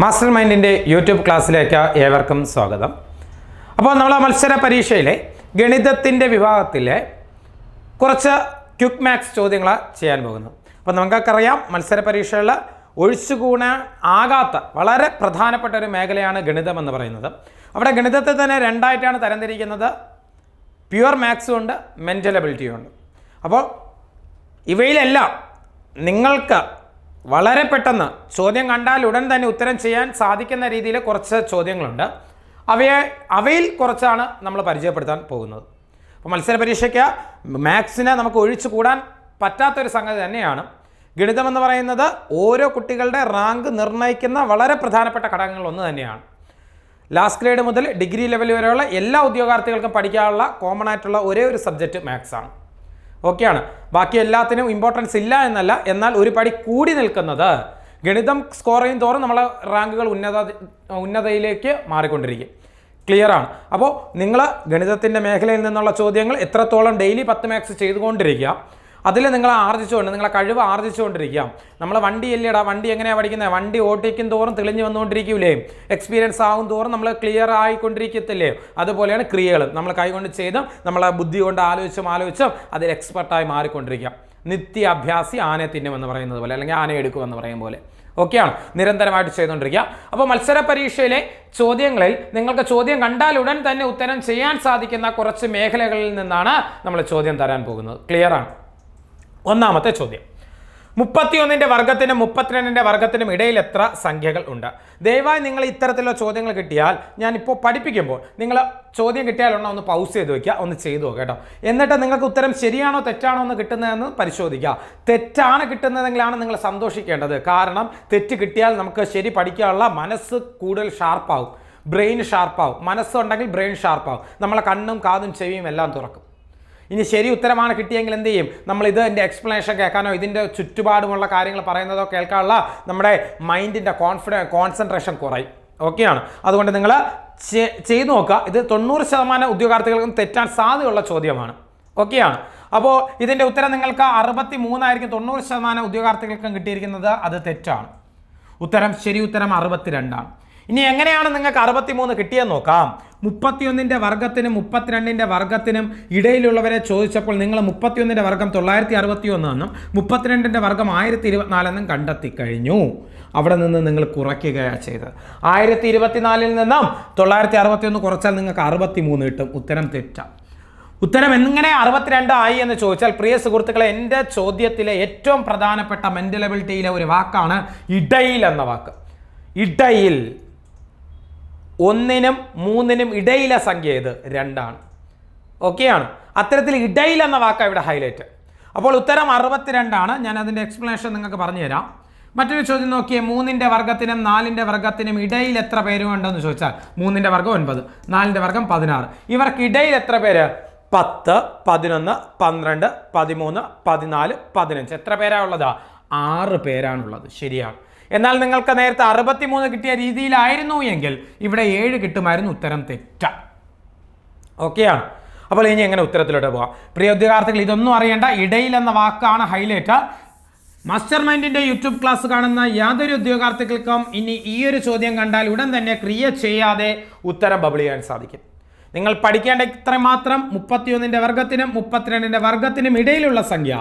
Master മൈൻഡിന്റെ YouTube ക്ലാസ്സിലേക്ക് ഏവർക്കും സ്വാഗതം. അപ്പോൾ നമ്മൾ മത്സര പരീക്ഷയിലെ ഗണിതത്തിന്റെ വിഭാഗത്തിലെ കുറച്ച് ക്യുക്ക് മാക്സ് ചോദ്യങ്ങൾ ചെയ്യാൻ പോകുന്നു അപ്പോൾ നമുക്കൊക്കറിയാം മത്സര പരീക്ഷകളിൽ ഒഴിച്ചുകൂടാൻ ആകാത്ത വളരെ പ്രധാനപ്പെട്ട ഒരു മേഖലയാണ് ഗണിതം എന്ന് പറയുന്നത്. അവിടെ ഗണിതത്തെ തന്നെ രണ്ടായിട്ടാണ് തരംതിരിക്കുന്നത്. പ്യുവർ മാത്സും ഉണ്ട് മെന്റൽ എബിലിറ്റിയും ഉണ്ട്. അപ്പോൾ ഇവയിലെല്ലാം നിങ്ങൾക്ക് വളരെ പെട്ടെന്ന് ചോദ്യം കണ്ടാൽ ഉടൻ തന്നെ ഉത്തരം ചെയ്യാൻ സാധിക്കുന്ന രീതിയിൽ കുറച്ച് ചോദ്യങ്ങളുണ്ട്. അവയെ അവയിൽ കുറച്ചാണ് നമ്മൾ പരിചയപ്പെടുത്താൻ പോകുന്നത്. അപ്പോൾ മത്സര പരീക്ഷയ്ക്ക് മാത്സിനെ നമുക്ക് ഒഴിച്ചു കൂടാൻ പറ്റാത്തൊരു സംഗതി തന്നെയാണ്. ഗണിതമെന്ന് പറയുന്നത് ഓരോ കുട്ടികളുടെ റാങ്ക് നിർണയിക്കുന്ന വളരെ പ്രധാനപ്പെട്ട ഘടകങ്ങൾ ഒന്ന് തന്നെയാണ്. ലാസ്റ്റ് ഗ്രേഡ് മുതൽ ഡിഗ്രി ലെവൽ വരെയുള്ള എല്ലാ ഉദ്യോഗാർത്ഥികൾക്കും പഠിക്കാനുള്ള കോമൺ ആയിട്ടുള്ള ഒരേ ഒരു സബ്ജക്റ്റ് മാത്സാണ്. ഓക്കെയാണ്. ബാക്കി എല്ലാത്തിനും ഇമ്പോർട്ടൻസ് ഇല്ല എന്നല്ല എന്നാൽ ഒരു പടി കൂടി നിൽക്കുന്നത് ഗണിതം സ്കോർ ചെയ്യും തോറും നമ്മളെ റാങ്കുകൾ ഉന്നത ഉന്നതയിലേക്ക് മാറിക്കൊണ്ടിരിക്കും. ക്ലിയർ ആണ്. അപ്പോൾ നിങ്ങൾ ഗണിതത്തിന്റെ മേഖലയിൽ നിന്നുള്ള ചോദ്യങ്ങൾ എത്രത്തോളം ഡെയിലി പത്ത് മാത്സ് ചെയ്തുകൊണ്ടിരിക്കുക അതിൽ നിങ്ങൾ ആർജിച്ചുകൊണ്ട് നിങ്ങളെ കഴിവ് ആർജിച്ചുകൊണ്ടിരിക്കുക നമ്മളെ വണ്ടി ഇല്ലടാ വണ്ടി എങ്ങനെയാണ് പഠിക്കുന്നത് വണ്ടി ഓട്ടിക്കും തോറും തെളിഞ്ഞു വന്നുകൊണ്ടിരിക്കില്ലേ എക്സ്പീരിയൻസ് ആകും തോറും നമ്മൾ ക്ലിയർ ആയിക്കൊണ്ടിരിക്കത്തില്ലേ? അതുപോലെയാണ് ക്രിയകൾ നമ്മൾ കൈകൊണ്ട് ചെയ്തും നമ്മളെ ബുദ്ധി കൊണ്ട് ആലോചിച്ചും ആലോചിച്ചും അതിൽ എക്സ്പെർട്ടായി മാറിക്കൊണ്ടിരിക്കുക നിത്യ അഭ്യാസി ആനയെ തിന്നുമെന്ന് പറയുന്നത് പോലെ അല്ലെങ്കിൽ ആന എടുക്കുമെന്ന് പറയും പോലെ. ഓക്കെയാണ് നിരന്തരമായിട്ട് ചെയ്തുകൊണ്ടിരിക്കുക. അപ്പോൾ മത്സര പരീക്ഷയിലെ ചോദ്യങ്ങളിൽ നിങ്ങൾക്ക് ചോദ്യം കണ്ടാൽ ഉടൻ തന്നെ ഉത്തരം ചെയ്യാൻ സാധിക്കുന്ന കുറച്ച് മേഖലകളിൽ നിന്നാണ് നമ്മൾ ചോദ്യം തരാൻ പോകുന്നത്. ക്ലിയർ ആണ്. ഒന്നാമത്തെ ചോദ്യം. മുപ്പത്തിയൊന്നിന്റെ വർഗത്തിനും മുപ്പത്തിരണ്ടിന്റെ വർഗത്തിനും ഇടയിൽ എത്ര സംഖ്യകൾ ഉണ്ട്? ദയവായി നിങ്ങൾ ഇത്തരത്തിലുള്ള ചോദ്യങ്ങൾ കിട്ടിയാൽ ഞാനിപ്പോൾ പഠിപ്പിക്കുമ്പോൾ നിങ്ങൾ ചോദ്യം കിട്ടിയാലുണ്ടോ ഒന്ന് പൗസ് ചെയ്ത് വയ്ക്കുക ഒന്ന് ചെയ്തു നോക്കുക കേട്ടോ. എന്നിട്ട് നിങ്ങൾക്ക് ഉത്തരം ശരിയാണോ തെറ്റാണോ എന്ന് കിട്ടുന്നതെന്ന് പരിശോധിക്കുക. തെറ്റാണ് കിട്ടുന്നതെങ്കിലാണ് നിങ്ങൾ സന്തോഷിക്കേണ്ടത്. കാരണം തെറ്റ് കിട്ടിയാൽ നമുക്ക് ശരി പഠിക്കാനുള്ള മനസ്സ് കൂടുതൽ ഷാർപ്പാവും ബ്രെയിൻ ഷാർപ്പാവും മനസ്സുണ്ടെങ്കിൽ ബ്രെയിൻ ഷാർപ്പാവും നമ്മളെ കണ്ണും കാതും ചെവിയും എല്ലാം തുറക്കും. ഇനി ശരി ഉത്തരമാണ് കിട്ടിയെങ്കിൽ എന്ത് ചെയ്യും? നമ്മൾ ഇത് എന്റെ എക്സ്പ്ലനേഷൻ കേൾക്കാനോ ഇതിന്റെ ചുറ്റുപാടുമുള്ള കാര്യങ്ങൾ പറയുന്നതോ കേൾക്കാനുള്ള നമ്മുടെ മൈൻഡിന്റെ കോൺഫിഡൻ കോൺസെൻട്രേഷൻ കുറയും. ഓക്കെയാണ് അതുകൊണ്ട് നിങ്ങൾ ചെയ്തു നോക്കുക. ഇത് തൊണ്ണൂറ് ശതമാനം ഉദ്യോഗാർത്ഥികൾക്കും തെറ്റാൻ സാധ്യതയുള്ള ചോദ്യമാണ്. ഓക്കെയാണ് അപ്പോൾ ഇതിന്റെ ഉത്തരം നിങ്ങൾക്ക് അറുപത്തി മൂന്നായിരിക്കും തൊണ്ണൂറ് ശതമാനം ഉദ്യോഗാർത്ഥികൾക്കും കിട്ടിയിരിക്കുന്നത് അത് തെറ്റാണ്. ഉത്തരം ശരി ഉത്തരം അറുപത്തിരണ്ടാണ്. ഇനി എങ്ങനെയാണ് നിങ്ങൾക്ക് അറുപത്തിമൂന്ന് കിട്ടിയെന്ന് നോക്കാം. മുപ്പത്തിയൊന്നിന്റെ വർഗത്തിനും മുപ്പത്തിരണ്ടിന്റെ വർഗത്തിനും ഇടയിലുള്ളവരെ ചോദിച്ചപ്പോൾ നിങ്ങൾ മുപ്പത്തിയൊന്നിന്റെ വർഗം തൊള്ളായിരത്തി അറുപത്തി ഒന്നെന്നും മുപ്പത്തിരണ്ടിന്റെ വർഗം ആയിരത്തി ഇരുപത്തിനാലെന്നും കണ്ടെത്തി കഴിഞ്ഞു അവിടെ നിന്ന് നിങ്ങൾ കുറയ്ക്കുകയാണ് ചെയ്തത്. ആയിരത്തി ഇരുപത്തിനാലിൽ നിന്നും തൊള്ളായിരത്തി അറുപത്തി ഒന്ന് കുറച്ചാൽ നിങ്ങൾക്ക് അറുപത്തി മൂന്ന് കിട്ടും. ഉത്തരം തെറ്റാം. ഉത്തരം എങ്ങനെ അറുപത്തിരണ്ട് ആയി എന്ന് ചോദിച്ചാൽ പ്രിയ സുഹൃത്തുക്കളെ എന്റെ ചോദ്യത്തിലെ ഏറ്റവും പ്രധാനപ്പെട്ട മെന്റലബിലിറ്റിയിലെ ഒരു വാക്കാണ് ഇടയിൽ എന്ന വാക്ക്. ഇടയിൽ. ഒന്നിനും മൂന്നിനും ഇടയിലെ സംഖ്യ ഇത് രണ്ടാണ്. ഓക്കെയാണ് അത്തരത്തിൽ ഇടയിൽ എന്ന വാക്കാണ് ഇവിടെ ഹൈലൈറ്റ് അപ്പോൾ ഉത്തരം അറുപത്തിരണ്ടാണ്. ഞാൻ അതിന്റെ എക്സ്പ്ലനേഷൻ നിങ്ങൾക്ക് പറഞ്ഞു തരാം മറ്റൊരു ചോദ്യം നോക്കിയേ. മൂന്നിന്റെ വർഗത്തിനും നാലിന്റെ വർഗത്തിനും ഇടയിൽ എത്ര പേരുണ്ടെന്ന് ചോദിച്ചാൽ മൂന്നിന്റെ വർഗം ഒൻപത് നാലിന്റെ വർഗം പതിനാറ്. ഇവർക്കിടയിൽ എത്ര പേര്? പത്ത് പതിനൊന്ന് പന്ത്രണ്ട് പതിമൂന്ന് പതിനാല് പതിനഞ്ച്. എത്ര പേരാ ഉള്ളത്? ആറ് പേരാണുള്ളത്. ശരിയാണ്. എന്നാൽ നിങ്ങൾക്ക് നേരത്തെ അറുപത്തിമൂന്ന് കിട്ടിയ രീതിയിലായിരുന്നു എങ്കിൽ ഇവിടെ ഏഴ് കിട്ടുമായിരുന്നു ഉത്തരം തെറ്റ. ഓക്കെയാണ് അപ്പോൾ ഇനി എങ്ങനെ ഉത്തരത്തിലോട്ട് പോവാം? പ്രിയ ഉദ്യോഗാർത്ഥികൾ ഇതൊന്നും അറിയേണ്ട. ഇടയിൽ എന്ന വാക്കാണ് ഹൈലൈറ്റ് മാസ്റ്റർ മൈൻഡിന്റെ യൂട്യൂബ് ക്ലാസ് കാണുന്ന യാതൊരു ഉദ്യോഗാർത്ഥികൾക്കും ഇനി ഈ ഒരു ചോദ്യം കണ്ടാൽ ഉടൻ തന്നെ ക്രിയ ചെയ്യാതെ ഉത്തരം ബബിൾ ചെയ്യാൻ സാധിക്കും. നിങ്ങൾ പഠിക്കേണ്ട ഇത്രമാത്രം മുപ്പത്തിയൊന്നിന്റെ വർഗത്തിനും മുപ്പത്തിരണ്ടിന്റെ വർഗത്തിനും ഇടയിലുള്ള സംഖ്യ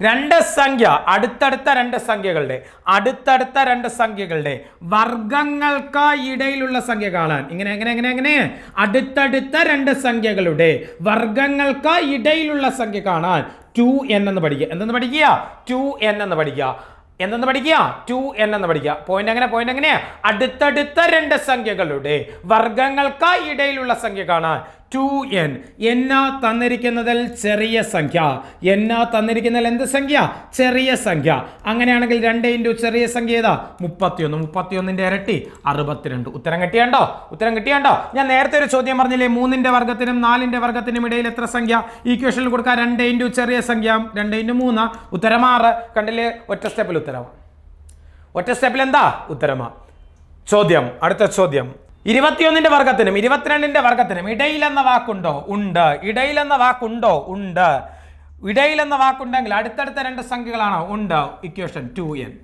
രണ്ട് സംഖ്യ അടുത്തടുത്ത രണ്ട് സംഖ്യകളുടെ അടുത്തടുത്ത രണ്ട് സംഖ്യകളുടെ വർഗങ്ങൾക്ക് ഇടയിലുള്ള സംഖ്യ കാണാൻ. ഇങ്ങനെ എങ്ങനെ എങ്ങനെ എങ്ങനെ അടുത്തടുത്ത രണ്ട് സംഖ്യകളുടെ വർഗങ്ങൾക്ക് ഇടയിലുള്ള സംഖ്യ കാണാൻ ടു എൻ എന്ന് പഠിക്കുക. എന്തെന്ന് പഠിക്കുക? ടു എൻ എന്ന് പഠിക്കുക. എന്തെന്ന് പഠിക്കുക? ടു എൻ എന്ന് പഠിക്കുക. പോയിന്റ് എങ്ങനെ പോയിന്റ് എങ്ങനെയാ അടുത്തടുത്ത രണ്ട് സംഖ്യകളുടെ വർഗങ്ങൾക്ക് ഇടയിലുള്ള സംഖ്യ കാണാൻ ടു എൻ എന്നാ തന്നിരിക്കുന്നതിൽ ചെറിയ സംഖ്യ. എന്നാ തന്നിരിക്കുന്നതിൽ എന്ത് സംഖ്യ? ചെറിയ സംഖ്യ. അങ്ങനെയാണെങ്കിൽ രണ്ട് ഇന്റു ചെറിയ സംഖ്യ ഏതാ? മുപ്പത്തിയൊന്ന്. മുപ്പത്തിയൊന്നിന്റെ ഇരട്ടി അറുപത്തിരണ്ട്. ഉത്തരം കിട്ടിയാണ്ടോ? ഉത്തരം കിട്ടിയാണ്ടോ? ഞാൻ നേരത്തെ ഒരു ചോദ്യം പറഞ്ഞില്ലേ? മൂന്നിന്റെ വർഗത്തിനും നാലിന്റെ വർഗത്തിനും ഇടയിൽ എത്ര സംഖ്യ? ഈക്വേഷനിൽ കൊടുക്കുക രണ്ട് ഇന്റു ചെറിയ സംഖ്യ രണ്ട് ഇന്റു മൂന്ന്. ഉത്തരം ആറ്. കണ്ടില്ലേ? ഒറ്റ സ്റ്റെപ്പിൽ ഉത്തരമാണ് ഒറ്റ സ്റ്റെപ്പിൽ എന്താ? ഉത്തരമാ. ചോദ്യം. അടുത്ത ചോദ്യം. ഇരുപത്തിയൊന്നിന്റെ വർഗത്തിനും ഇരുപത്തിരണ്ടിന്റെ വർഗത്തിനും ഇടയിലെന്ന വാക്കുണ്ടോ? ഉണ്ട്. ഇടയിലെന്ന വാക്കുണ്ടോ? ഉണ്ട്. ഇടയിലെന്ന വാക്കുണ്ടെങ്കിൽ അടുത്തടുത്ത രണ്ട് സംഖ്യകളാണോ? ഉണ്ട്. ഇക്വേഷൻ ടു എൻ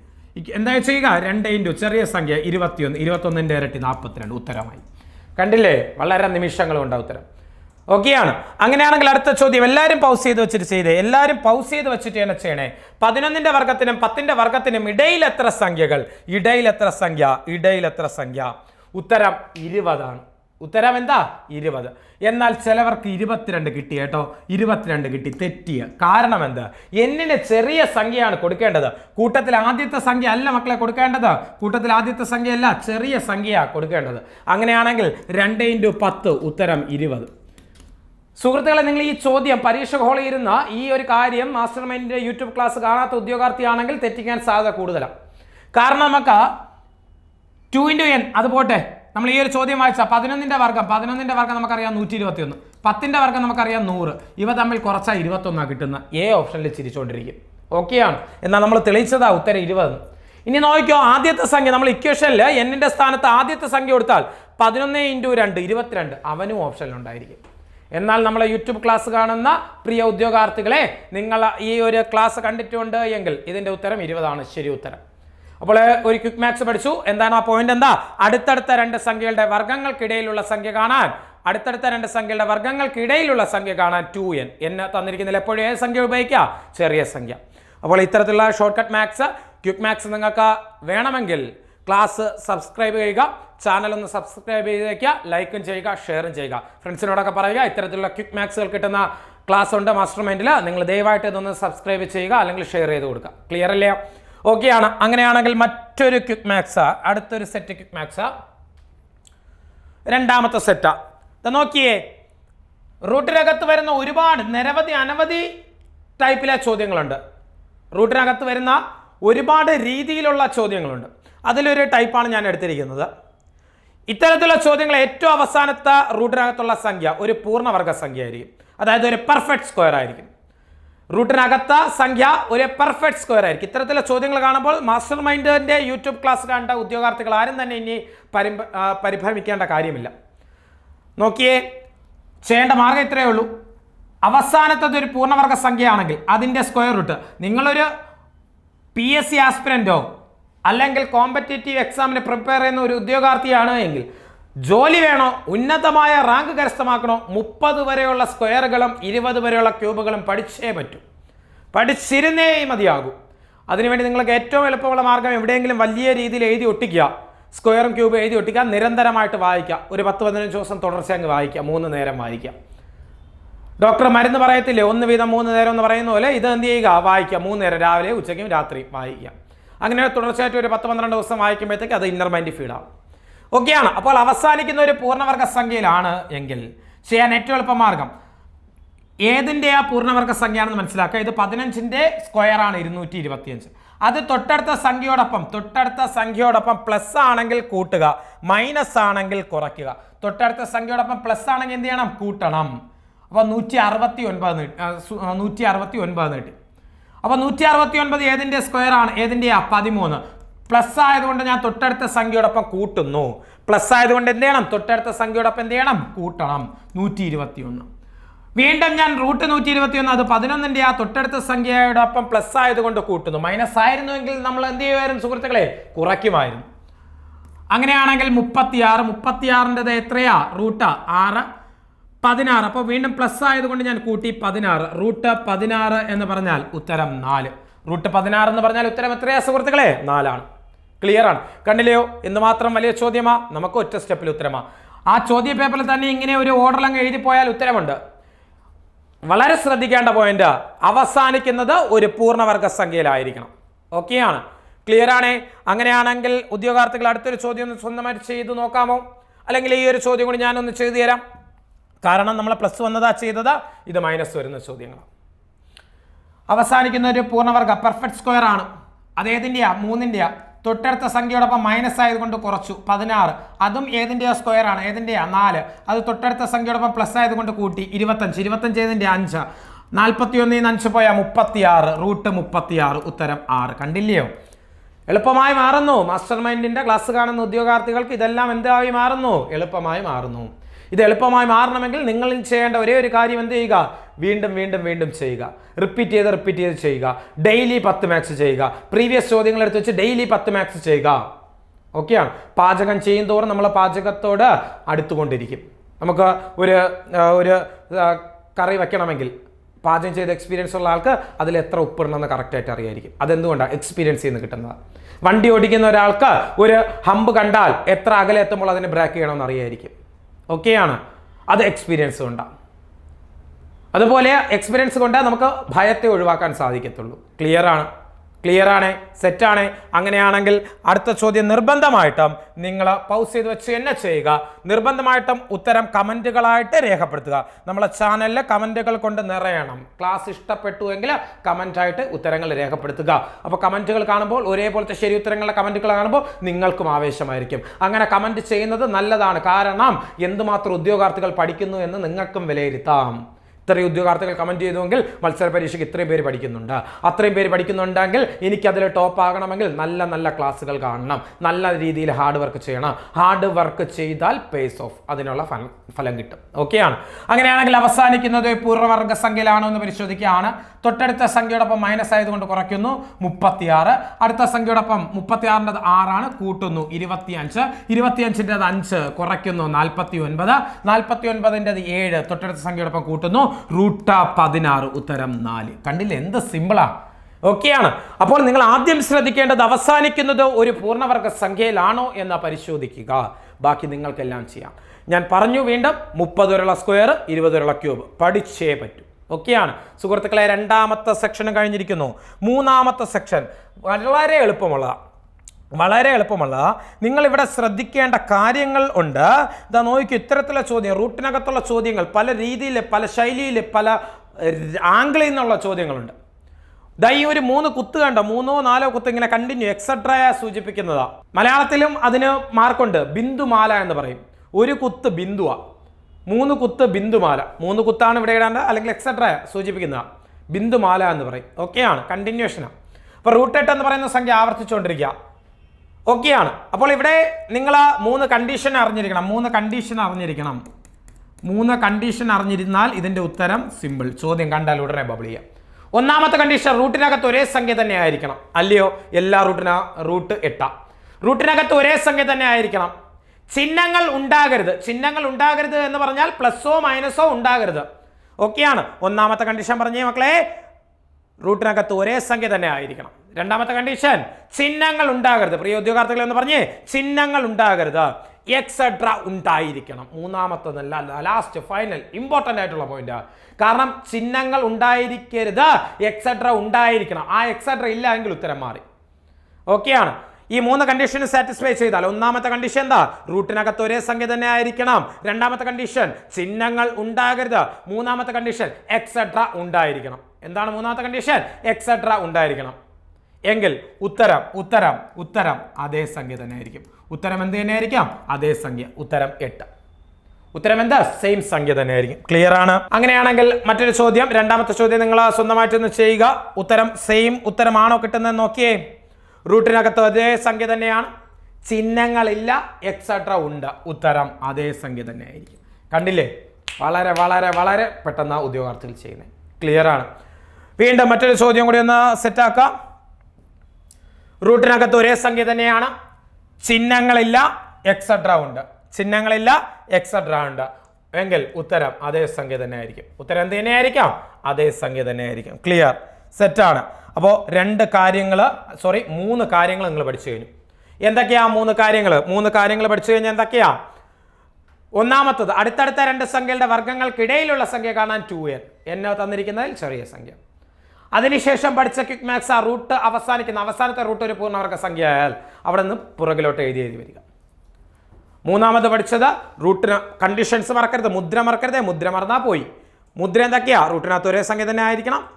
എന്താ ചെയ്യുക? രണ്ട് ഇന്റു ചെറിയ സംഖ്യ ഇരുപത്തിയൊന്ന് ഇരുപത്തൊന്നിന്റെ ഇരട്ടി നാൽപ്പത്തിരണ്ട് ഉത്തരമായി. കണ്ടില്ലേ? വളരെ നിമിഷങ്ങൾ കൊണ്ട് ഉത്തരം. ഓക്കെയാണ്. അങ്ങനെയാണെങ്കിൽ അടുത്ത ചോദ്യം. എല്ലാവരും പൗസ് ചെയ്ത് വെച്ചിട്ട് ചെയ്തേ. എല്ലാവരും പൗസ് ചെയ്ത് വെച്ചിട്ട് തന്നെ ചെയ്യണേ. പതിനൊന്നിന്റെ വർഗത്തിനും പത്തിന്റെ വർഗത്തിനും ഇടയിൽ എത്ര സംഖ്യകൾ? ഇടയിൽ എത്ര സംഖ്യ? ഇടയിൽ എത്ര സംഖ്യ? ഉത്തരം ഇരുപതാണ്. ഉത്തരം എന്താ? ഇരുപത്. എന്നാൽ ചിലവർക്ക് ഇരുപത്തിരണ്ട് കിട്ടി കേട്ടോ. ഇരുപത്തിരണ്ട് കിട്ടി. തെറ്റിയ. കാരണം എന്ത്? എന്നിന് ചെറിയ സംഖ്യയാണ് കൊടുക്കേണ്ടത്. കൂട്ടത്തിൽ ആദ്യത്തെ സംഖ്യ അല്ല മക്കളെ കൊടുക്കേണ്ടത്. കൂട്ടത്തിൽ ആദ്യത്തെ സംഖ്യയല്ല ചെറിയ സംഖ്യയാണ് കൊടുക്കേണ്ടത്. അങ്ങനെയാണെങ്കിൽ രണ്ട് ഇന്റു പത്ത് ഉത്തരം ഇരുപത്. സുഹൃത്തുക്കളെ നിങ്ങൾ ഈ ചോദ്യം പരീക്ഷ ഹോളിൽ ഇരുന്ന ഈ ഒരു കാര്യം മാസ്റ്റർ മൈൻഡിന്റെ യൂട്യൂബ് ക്ലാസ് കാണാത്ത ഉദ്യോഗാർത്ഥിയാണെങ്കിൽ തെറ്റിക്കാൻ സാധ്യത കൂടുതലാണ് കാരണം നമുക്ക് ടു ഇന്റു എൻ അത് പോട്ടെ. നമ്മൾ ഈ ഒരു ചോദ്യം വായിച്ചാൽ പതിനൊന്നിന്റെ വർഗം പതിനൊന്നിന്റെ വർഗം നമുക്കറിയാം നൂറ്റി ഇരുപത്തി ഒന്ന് പത്തിന്റെ വർഗം നമുക്കറിയാം നൂറ്. ഇവ തമ്മിൽ കുറച്ചാൽ ഇരുപത്തൊന്നാണ് കിട്ടുന്ന. എ ഓപ്ഷനിൽ ചിരിച്ചുകൊണ്ടിരിക്കും ഓക്കെയാണ് എന്നാൽ നമ്മൾ തെളിയിച്ചതാ ഉത്തരം ഇരുപത്. ഇനി നോക്കിയോ ആദ്യത്തെ സംഖ്യ നമ്മൾ ഇക്വേഷനിൽ എന്നിന്റെ സ്ഥാനത്ത് ആദ്യത്തെ സംഖ്യ കൊടുത്താൽ പതിനൊന്ന് ഇന്റു രണ്ട് ഇരുപത്തിരണ്ട്. അവനും ഓപ്ഷനിലുണ്ടായിരിക്കും എന്നാൽ നമ്മളെ യൂട്യൂബ് ക്ലാസ് കാണുന്ന പ്രിയ ഉദ്യോഗാർത്ഥികളെ നിങ്ങൾ ഈ ഒരു ക്ലാസ് കണ്ടിട്ടുണ്ട് എങ്കിൽ ഇതിന്റെ ഉത്തരം ഇരുപതാണ്. ശരി ഉത്തരം. അപ്പോൾ ഒരു ക്വിക്ക് മാത്സ് പഠിച്ചു. എന്താണ് ആ പോയിന്റ് എന്താ? അടുത്തടുത്ത രണ്ട് സംഖ്യകളുടെ വർഗങ്ങൾക്കിടയിലുള്ള സംഖ്യ കാണാൻ അടുത്തടുത്ത രണ്ട് സംഖ്യകളുടെ വർഗങ്ങൾക്കിടയിലുള്ള സംഖ്യ കാണാൻ ടു എൻ എന്നെ തന്നിരിക്കുന്നതിൽ എപ്പോഴും ഏത് സംഖ്യ ഉപയോഗിക്കുക ചെറിയ സംഖ്യ. അപ്പോൾ ഇത്തരത്തിലുള്ള short cut maths quick maths നിങ്ങൾക്ക് വേണമെങ്കിൽ ക്ലാസ് സബ്സ്ക്രൈബ് ചെയ്യുക ചാനൽ ഒന്ന് സബ്സ്ക്രൈബ് ചെയ്ത് വയ്ക്കുക ലൈക്കും ചെയ്യുക ഷെയറും ചെയ്യുക. ഫ്രണ്ട്സിനോടൊക്കെ പറയുക ഇത്തരത്തിലുള്ള ക്വിക്ക് മാത്സുകൾ കിട്ടുന്ന ക്ലാസ് ഉണ്ട് മാസ്റ്റർ മൈൻഡിൽ നിങ്ങൾ ദയവായിട്ട് ഇതൊന്ന് സബ്സ്ക്രൈബ് ചെയ്യുക അല്ലെങ്കിൽ ഷെയർ ചെയ്ത് കൊടുക്കുക. ക്ലിയർ അല്ലേ? ഓക്കെയാണ്. അങ്ങനെയാണെങ്കിൽ മറ്റൊരു ക്വിക്ക് മാക്സ അടുത്തൊരു സെറ്റ് ക്വിക്ക് മാക്സ രണ്ടാമത്തെ സെറ്റാ ഇത് നോക്കിയേ റൂട്ടിനകത്ത് വരുന്ന ഒരുപാട് നിരവധി അനവധി ടൈപ്പിലെ ചോദ്യങ്ങളുണ്ട്. റൂട്ടിനകത്ത് വരുന്ന ഒരുപാട് രീതിയിലുള്ള ചോദ്യങ്ങളുണ്ട്. അതിലൊരു ടൈപ്പാണ് ഞാൻ എടുത്തിരിക്കുന്നത്. ഇത്തരത്തിലുള്ള ചോദ്യങ്ങൾ ഏറ്റവും അവസാനത്തെ റൂട്ടിനകത്തുള്ള സംഖ്യ ഒരു പൂർണവർഗ സംഖ്യ ആയിരിക്കും. അതായത് ഒരു പെർഫെക്റ്റ് സ്ക്വയർ ആയിരിക്കും. റൂട്ടിനകത്ത സംഖ്യ ഒരു പെർഫെക്റ്റ് സ്ക്വയർ ആയിരിക്കും. ഇത്തരത്തിലുള്ള ചോദ്യങ്ങൾ കാണുമ്പോൾ മാസ്റ്റർ മൈൻഡിന്റെ യൂട്യൂബ് ക്ലാസ് കണ്ട ഉദ്യോഗാർത്ഥികൾ ആരും തന്നെ ഇനി പരിഭ ആ, പരിഭ്രമിക്കേണ്ട കാര്യമില്ല. നോക്കിയേ ചെയ്യേണ്ട മാർഗം ഇത്രയേ ഉള്ളൂ. അവസാനത്തത് ഒരു പൂർണവർഗ സംഖ്യയാണെങ്കിൽ അതിന്റെ സ്ക്വയർ റൂട്ട് നിങ്ങളൊരു പി എസ് സി ആസ്പിരന്റോ അല്ലെങ്കിൽ കോമ്പറ്റേറ്റീവ് എക്സാമിന് പ്രിപ്പയർ ചെയ്യുന്ന ഒരു ഉദ്യോഗാർത്ഥിയാണ് എങ്കിൽ ജോലി വേണോ? ഉന്നതമായ റാങ്ക് കരസ്ഥമാക്കണോ? മുപ്പത് വരെയുള്ള സ്ക്വയറുകളും ഇരുപത് വരെയുള്ള ക്യൂബുകളും പഠിച്ചേ പറ്റൂ. പഠിച്ചിരുന്നേ മതിയാകൂ. അതിനുവേണ്ടി നിങ്ങൾക്ക് ഏറ്റവും എളുപ്പമുള്ള മാർഗം എവിടെയെങ്കിലും വലിയ രീതിയിൽ എഴുതി ഒട്ടിക്കുക. സ്ക്വയറും ക്യൂബും എഴുതി ഒട്ടിക്കുക. നിരന്തരമായിട്ട് വായിക്കുക. ഒരു പത്ത് പതിനഞ്ച് ദിവസം തുടർച്ചയായി അങ്ങ് വായിക്കുക. മൂന്ന് നേരം വായിക്കുക. ഡോക്ടർ മരുന്ന് പറയത്തില്ലേ? ഒന്ന് വീതം മൂന്ന് നേരം എന്ന് പറയുന്ന പോലെ ഇത് എന്ത് ചെയ്യുക? വായിക്കുക. മൂന്ന് നേരം രാവിലെ ഉച്ചയ്ക്കും രാത്രിയും വായിക്കുക. അങ്ങനെ തുടർച്ചയായിട്ട് ഒരു പത്ത് പന്ത്രണ്ട് ദിവസം വായിക്കുമ്പോഴത്തേക്ക് അത് ഇന്നർ മൈൻഡ് ഫീഡ് ഓക്കെയാണ് അപ്പോൾ അവസാനിക്കുന്ന ഒരു പൂർണവർഗ സംഖ്യയിലാണ് എങ്കിൽ ചെയ്യാൻ ഏറ്റവും എളുപ്പമാർഗം ഏതിന്റെ ആ പൂർണവർഗ സംഖ്യയാണെന്ന് മനസ്സിലാക്കുക. ഇത് പതിനഞ്ചിന്റെ സ്ക്വയർ ആണ് ഇരുന്നൂറ്റി ഇരുപത്തിയഞ്ച് അത് തൊട്ടടുത്ത സംഖ്യയോടൊപ്പം തൊട്ടടുത്ത സംഖ്യയോടൊപ്പം പ്ലസ് ആണെങ്കിൽ കൂട്ടുക മൈനസ് ആണെങ്കിൽ കുറയ്ക്കുക. തൊട്ടടുത്ത സംഖ്യയോടൊപ്പം പ്ലസ് ആണെങ്കിൽ എന്ത് ചെയ്യണം? കൂട്ടണം. അപ്പോൾ നൂറ്റി അറുപത്തി ഒൻപത് നൂറ്റി അറുപത്തി ഒൻപത് നീട്ടി. അപ്പോൾ നൂറ്റി അറുപത്തി ഒൻപത് ഏതിന്റെ സ്ക്വയർ ആണ്? ഏതിന്റെയാ പതിമൂന്ന്. പ്ലസ് ആയതുകൊണ്ട് ഞാൻ തൊട്ടടുത്ത സംഖ്യയോടൊപ്പം കൂട്ടുന്നു. പ്ലസ് ആയതുകൊണ്ട് എന്ത് ചെയ്യണം? തൊട്ടടുത്ത സംഖ്യയോടൊപ്പം എന്ത് ചെയ്യണം? കൂട്ടണം. നൂറ്റി ഇരുപത്തിയൊന്ന് വീണ്ടും ഞാൻ റൂട്ട് നൂറ്റി ഇരുപത്തി ഒന്ന് അത് പതിനൊന്നിന്റെ ആ തൊട്ടടുത്ത സംഖ്യയോടൊപ്പം പ്ലസ് ആയതുകൊണ്ട് കൂട്ടുന്നു. മൈനസ് ആയിരുന്നുവെങ്കിൽ നമ്മൾ എന്ത് ചെയ്യുമായിരുന്നു സുഹൃത്തുക്കളെ? കുറയ്ക്കുമായിരുന്നു. അങ്ങനെയാണെങ്കിൽ മുപ്പത്തിയാറ് മുപ്പത്തിയാറിന്റെത് എത്രയാ? റൂട്ട് ആറ് പതിനാറ്. അപ്പോൾ വീണ്ടും പ്ലസ് ആയതുകൊണ്ട് ഞാൻ കൂട്ടി പതിനാറ്. റൂട്ട് പതിനാറ് എന്ന് പറഞ്ഞാൽ ഉത്തരം നാല്. റൂട്ട് പതിനാറ് എന്ന് പറഞ്ഞാൽ ഉത്തരം എത്രയാ സുഹൃത്തുക്കളെ? നാലാണ്. ക്ലിയർ ആണ് കണ്ടില്ലയോ എന്ന് മാത്രം വലിയ ചോദ്യമാ. നമുക്ക് ഒറ്റ സ്റ്റെപ്പിൽ ഉത്തരമാ. ആ ചോദ്യ പേപ്പറിൽ തന്നെ ഇങ്ങനെ ഒരു ഓർഡർ അങ്ങ് എഴുതി പോയാൽ ഉത്തരമുണ്ട്. വളരെ ശ്രദ്ധിക്കേണ്ട പോയിന്റ് അവസാനിക്കുന്നത് ഒരു പൂർണവർഗ സംഖ്യയിലായിരിക്കണം. ഓക്കെയാണ് ക്ലിയർ ആണേ? അങ്ങനെയാണെങ്കിൽ ഉദ്യോഗാർത്ഥികൾ അടുത്തൊരു ചോദ്യം ഒന്ന് സ്വന്തമായിട്ട് ചെയ്ത് നോക്കാമോ? അല്ലെങ്കിൽ ഈ ഒരു ചോദ്യം കൂടി ഞാനൊന്ന് ചെയ്തു തരാം. കാരണം നമ്മൾ പ്ലസ് വന്നതാ ചെയ്തത് ഇത് മൈനസ് വരുന്ന ചോദ്യങ്ങളാണ് അവസാനിക്കുന്ന ഒരു പൂർണവർഗ പെർഫെക്റ്റ് സ്ക്വയർ ആണ്. അതേതിന്റെയാ മൂന്നിന്റെയാണ് മൂന്നിന്റെയാ തൊട്ടടുത്ത സംഖ്യയോടൊപ്പം മൈനസ് ആയതുകൊണ്ട് കുറച്ചു. പതിനാറ്. അതും ഏതിന്റെയോ സ്ക്വയർ ആണ്? ഏതിന്റെയാ നാല്. അത് തൊട്ടടുത്ത സംഖ്യയോടൊപ്പം പ്ലസ് ആയതുകൊണ്ട് കൂട്ടി. ഇരുപത്തഞ്ച്. ഇരുപത്തഞ്ച് ഏതിന്റെ? അഞ്ച്. നാൽപ്പത്തി ഒന്നിൽ നിന്ന് അഞ്ച് പോയാൽ മുപ്പത്തിയാറ്. റൂട്ട് മുപ്പത്തിയാറ്. ഉത്തരം ആറ്. കണ്ടില്ലയോ? എളുപ്പമായി മാറുന്നു. മാസ്റ്റർ മൈൻഡിന്റെ ക്ലാസ് കാണുന്ന ഉദ്യോഗാർത്ഥികൾക്ക് ഇതെല്ലാം എന്തായി മാറുന്നു? എളുപ്പമായി മാറുന്നു. ഇത് എളുപ്പമായി മാറണമെങ്കിൽ നിങ്ങൾ ചെയ്യേണ്ട ഒരേ ഒരു കാര്യം എന്ത് ചെയ്യുക? വീണ്ടും വീണ്ടും വീണ്ടും ചെയ്യുക. റിപ്പീറ്റ് ചെയ്ത് റിപ്പീറ്റ് ചെയ്ത് ചെയ്യുക. ഡെയിലി പത്ത് മാത്സ് ചെയ്യുക. പ്രീവിയസ് ചോദ്യങ്ങൾ എടുത്ത് വെച്ച് ഡെയിലി പത്ത് മാത്സ് ചെയ്യുക. ഓക്കെയാണ് പാചകം ചെയ്യും തോറും നമ്മൾ പാചകത്തോട് അടുത്തുകൊണ്ടിരിക്കും. നമുക്ക് ഒരു ഒരു കറി വെക്കണമെങ്കിൽ പാചകം ചെയ്ത എക്സ്പീരിയൻസ് ഉള്ള ആൾക്ക് അതിൽ എത്ര ഉപ്പിടണമെന്ന് കറക്റ്റായിട്ട് അറിയായിരിക്കും. അതെന്തുകൊണ്ടാണ് എക്സ്പീരിയൻസ് ചെയ്യുന്ന കിട്ടുന്നത്. വണ്ടി ഓടിക്കുന്ന ഒരാൾക്ക് ഒരു ഹമ്പ് കണ്ടാൽ എത്ര അകലെ എത്തുമ്പോൾ അതിനെ ബ്രേക്ക് ചെയ്യണമെന്ന് അറിയായിരിക്കും. ഓക്കെയാണ് അത് എക്സ്പീരിയൻസ് കൊണ്ടാണ് അതുപോലെ എക്സ്പീരിയൻസ് കൊണ്ട് നമുക്ക് ഭയത്തെ ഒഴിവാക്കാൻ സാധിക്കത്തുള്ളൂ. ക്ലിയർ ആണ്. ക്ലിയർ ആണ്. സെറ്റാണ് അങ്ങനെയാണെങ്കിൽ അടുത്ത ചോദ്യം നിർബന്ധമായിട്ടും നിങ്ങൾ പൗസ് ചെയ്ത് വെച്ച് തന്നെ ചെയ്യുക. നിർബന്ധമായിട്ടും ഉത്തരം കമന്റുകളായിട്ട് രേഖപ്പെടുത്തുക. നമ്മളെ ചാനലിൽ കമന്റുകൾ കൊണ്ട് നിറയണം. ക്ലാസ് ഇഷ്ടപ്പെട്ടു എങ്കിൽ കമന്റായിട്ട് ഉത്തരങ്ങൾ രേഖപ്പെടുത്തുക. അപ്പോൾ കമന്റുകൾ കാണുമ്പോൾ ഒരേപോലത്തെ ശരി ഉത്തരങ്ങളുടെ കമന്റുകൾ കാണുമ്പോൾ നിങ്ങൾക്കും ആവേശമായിരിക്കും. അങ്ങനെ കമന്റ് ചെയ്യുന്നത് നല്ലതാണ്. കാരണം എന്തുമാത്രം ഉദ്യോഗാർത്ഥികൾ പഠിക്കുന്നു എന്ന് നിങ്ങൾക്കും വിലയിരുത്താം. ഇത്രയും ഉദ്യോഗാർത്ഥികൾ കമന്റ് ചെയ്തുവെങ്കിൽ മത്സര പരീക്ഷയ്ക്ക് ഇത്രയും പേര് പഠിക്കുന്നുണ്ട്. അത്രയും പേര് പഠിക്കുന്നുണ്ടെങ്കിൽ എനിക്കതിൽ ടോപ്പ് ആകണമെങ്കിൽ നല്ല നല്ല ക്ലാസ്സുകൾ കാണണം. നല്ല രീതിയിൽ ഹാർഡ് വർക്ക് ചെയ്യണം. ഹാർഡ് വർക്ക് ചെയ്താൽ പേസ് ഓഫ് അതിനുള്ള ഫലം ഫലം കിട്ടും. ഓക്കെയാണ് അങ്ങനെയാണെങ്കിൽ അവസാനിക്കുന്നത് പൂർവവർഗ സംഖ്യയിലാണോ എന്ന് പരിശോധിക്കുകയാണ്. തൊട്ടടുത്ത സംഖ്യയോടൊപ്പം മൈനസ് ആയതുകൊണ്ട് കുറയ്ക്കുന്നു. മുപ്പത്തിയാറ്. അടുത്ത സംഖ്യയോടൊപ്പം മുപ്പത്തിയാറിന്റെ ആറാണ്. കൂട്ടുന്നു. ഇരുപത്തിയഞ്ച്. ഇരുപത്തിയഞ്ചിന്റെത് അഞ്ച്. കുറയ്ക്കുന്നു. നാൽപ്പത്തി ഒൻപത് നാൽപ്പത്തി ഒൻപതിന്റെത് ഏഴ്. തൊട്ടടുത്ത സംഖ്യയോടൊപ്പം കൂട്ടുന്നു. റൂട്ട പതിനാറ് ഉത്തരം നാല്. കണ്ടില്ല? എന്ത് സിമ്പിളാ. ഓക്കെയാണ് അപ്പോൾ നിങ്ങൾ ആദ്യം ശ്രദ്ധിക്കേണ്ടത് അവസാനിക്കുന്നത് ഒരു പൂർണവർഗ സംഖ്യയിലാണോ എന്ന് പരിശോധിക്കുക. ബാക്കി നിങ്ങൾക്കെല്ലാം ചെയ്യാം. ഞാൻ പറഞ്ഞു വീണ്ടും മുപ്പത് വരെയുള്ള സ്ക്വയർ ഇരുപത് വരെയുള്ള ക്യൂബ്. പഠിച്ചേ പറ്റൂ. ഓക്കെയാണ് സുഹൃത്തുക്കളെ രണ്ടാമത്തെ സെക്ഷൻ കഴിഞ്ഞിരിക്കുന്നു. മൂന്നാമത്തെ സെക്ഷൻ വളരെ എളുപ്പമുള്ളതാണ് വളരെ എളുപ്പമല്ല നിങ്ങൾ ഇവിടെ ശ്രദ്ധിക്കേണ്ട കാര്യങ്ങൾ ഉണ്ട്. ഇതാ നോക്കി ഇത്തരത്തിലുള്ള ചോദ്യം റൂട്ടിനകത്തുള്ള ചോദ്യങ്ങൾ പല രീതിയിൽ പല ശൈലിയിൽ പല ആംഗിളിൽ നിന്നുള്ള ചോദ്യങ്ങളുണ്ട്. ദാ ഈ ഒരു മൂന്ന് കുത്ത് കണ്ടോ? മൂന്നോ നാലോ കുത്ത് ഇങ്ങനെ കണ്ടിന്യൂ എക്സെട്രയ സൂചിപ്പിക്കുന്നതാ. മലയാളത്തിലും അതിന് മാർക്കുണ്ട്. ബിന്ദുമാല എന്ന് പറയും. ഒരു കുത്ത് ബിന്ദുവ. മൂന്ന് കുത്ത് ബിന്ദുമാല. മൂന്ന് കുത്താണ് ഇവിടെ ഇടാണ്ട് അല്ലെങ്കിൽ എക്സെട്രയ സൂചിപ്പിക്കുന്നതാ. ബിന്ദുമാല എന്ന് പറയും. ഓക്കെയാണ് കണ്ടിന്യൂഷനാണ് അപ്പോൾ റൂട്ട് എട്ട് എന്ന് പറയുന്ന സംഖ്യ ആവർത്തിച്ചുകൊണ്ടിരിക്കുക. ഓക്കെയാണ് അപ്പോൾ ഇവിടെ നിങ്ങൾ മൂന്ന് കണ്ടീഷൻ അറിഞ്ഞിരിക്കണം. മൂന്ന് കണ്ടീഷൻ അറിഞ്ഞിരിക്കണം. മൂന്ന് കണ്ടീഷൻ അറിഞ്ഞിരുന്നാൽ ഇതിന്റെ ഉത്തരം സിമ്പിൾ ചോദ്യം കണ്ടാൽ ഉടനെ ബബിൾ ചെയ്യാം. ഒന്നാമത്തെ കണ്ടീഷൻ റൂട്ടിനകത്ത് ഒരേ സംഖ്യ തന്നെ ആയിരിക്കണം. അല്ലയോ? എല്ലാ റൂട്ടിന റൂട്ട് എട്ട. റൂട്ടിനകത്ത് ഒരേ സംഖ്യ തന്നെ ആയിരിക്കണം. ചിഹ്നങ്ങൾ ഉണ്ടാകരുത്. ചിഹ്നങ്ങൾ ഉണ്ടാകരുത് എന്ന് പറഞ്ഞാൽ പ്ലസ്സോ മൈനസോ ഉണ്ടാകരുത്. ഓക്കെയാണ് ഒന്നാമത്തെ കണ്ടീഷൻ പറഞ്ഞേ മക്കളെ റൂട്ടിനകത്ത് ഒരേ സംഖ്യ തന്നെ ആയിരിക്കണം. രണ്ടാമത്തെ കണ്ടീഷൻ ചിഹ്നങ്ങൾ ഉണ്ടാകരുത്. പ്രിയ ഉദ്യോഗാർത്ഥികൾ എന്ന് പറഞ്ഞ് ചിഹ്നങ്ങൾ ഉണ്ടാകരുത്. എക്സെട്ര ഉണ്ടായിരിക്കണം. മൂന്നാമത്തതല്ല ലാസ്റ്റ് ഫൈനൽ ഇമ്പോർട്ടന്റ് ആയിട്ടുള്ള പോയിന്റ് കാരണം ചിഹ്നങ്ങൾ ഉണ്ടായിരിക്കരുത് എക്സെട്ര ഉണ്ടായിരിക്കണം. ആ എക്സെട്ര ഇല്ല എങ്കിൽ ഉത്തരം മാറി. ഓക്കെയാണ് ഈ മൂന്ന് കണ്ടീഷൻ സാറ്റിസ്ഫൈ ചെയ്താൽ ഒന്നാമത്തെ കണ്ടീഷൻ എന്താ? റൂട്ടിനകത്ത് ഒരേ സംഖ്യ തന്നെ ആയിരിക്കണം. രണ്ടാമത്തെ കണ്ടീഷൻ ചിഹ്നങ്ങൾ ഉണ്ടാകരുത്. മൂന്നാമത്തെ കണ്ടീഷൻ എക്സെട്ര ഉണ്ടായിരിക്കണം. എന്താണ് മൂന്നാമത്തെ കണ്ടീഷൻ എക്സെട്ര ഉണ്ടായിരിക്കണം. എങ്കിൽ ഉത്തരം ഉത്തരം ഉത്തരം അതേ സംഖ്യ തന്നെ ആയിരിക്കും ഉത്തരം എന്ത് തന്നെ ആയിരിക്കാം അതേ സംഖ്യ ഉത്തരം എട്ട്. ഉത്തരം എന്താ? സെയിം സംഖ്യ തന്നെ ആയിരിക്കും ക്ലിയർ ആണ്? അങ്ങനെയാണെങ്കിൽ മറ്റൊരു ചോദ്യം രണ്ടാമത്തെ ചോദ്യം നിങ്ങൾ സ്വന്തമായിട്ടൊന്ന് ചെയ്യുക. ഉത്തരം സെയിം ഉത്തരമാണോ കിട്ടുന്നത് നോക്കിയേ. റൂട്ടിനകത്ത് അതേ സംഖ്യ തന്നെയാണ്. ചിഹ്നങ്ങളില്ല എക്സെട്ര ഉണ്ട്. ഉത്തരം അതേ സംഖ്യ തന്നെ ആയിരിക്കും കണ്ടില്ലേ? വളരെ വളരെ വളരെ പെട്ടെന്ന് ഉദ്യോഗാർത്ഥികൾ ചെയ്യുന്നത്. ക്ലിയർ ആണ്? വീണ്ടും മറ്റൊരു ചോദ്യം കൂടി ഒന്ന് സെറ്റാക്കാം റൂട്ടിനകത്ത് ഒരേ സംഖ്യ തന്നെയാണ്. ചിഹ്നങ്ങളില്ല എക്സെട്ര ഉണ്ട്. ചിഹ്നങ്ങളില്ല എക്സെട്ര ഉണ്ട്. എങ്കിൽ ഉത്തരം അതേ സംഖ്യ തന്നെ ആയിരിക്കും ഉത്തരം എന്ത് തന്നെയായിരിക്കാം? അതേ സംഖ്യ തന്നെ ആയിരിക്കും ക്ലിയർ സെറ്റാണ് അപ്പോൾ രണ്ട് കാര്യങ്ങൾ സോറി മൂന്ന് കാര്യങ്ങൾ നിങ്ങൾ പഠിച്ചു കഴിഞ്ഞു. എന്തൊക്കെയാ മൂന്ന് കാര്യങ്ങൾ മൂന്ന് കാര്യങ്ങൾ പഠിച്ചു കഴിഞ്ഞാൽ എന്തൊക്കെയാ? ഒന്നാമത്തത് അടുത്തടുത്ത രണ്ട് സംഖ്യകളുടെ വർഗങ്ങൾക്കിടയിലുള്ള സംഖ്യ കാണാൻ ടു എൻ എന്നെ തന്നിരിക്കുന്നതിൽ ചെറിയ സംഖ്യ. അതിനുശേഷം പഠിച്ച ക്വിക്ക് മാത്സ് ആ റൂട്ട് അവസാനിക്കുന്ന അവസാനത്തെ റൂട്ട് ഒരു പൂർണവർഗ സംഖ്യ ആയാൽ അവിടെ നിന്ന് പുറകിലോട്ട് എഴുതി എഴുതി വരിക. മൂന്നാമത് പഠിച്ചത് റൂട്ടിന് കണ്ടീഷൻസ് മറക്കരുത് മുദ്ര മറക്കരുത് മുദ്ര മറന്നാൽ പോയി. മുദ്ര എന്തൊക്കെയാ? റൂട്ടിനകത്ത് ഒരേ സംഖ്യ തന്നെ ആയിരിക്കണം.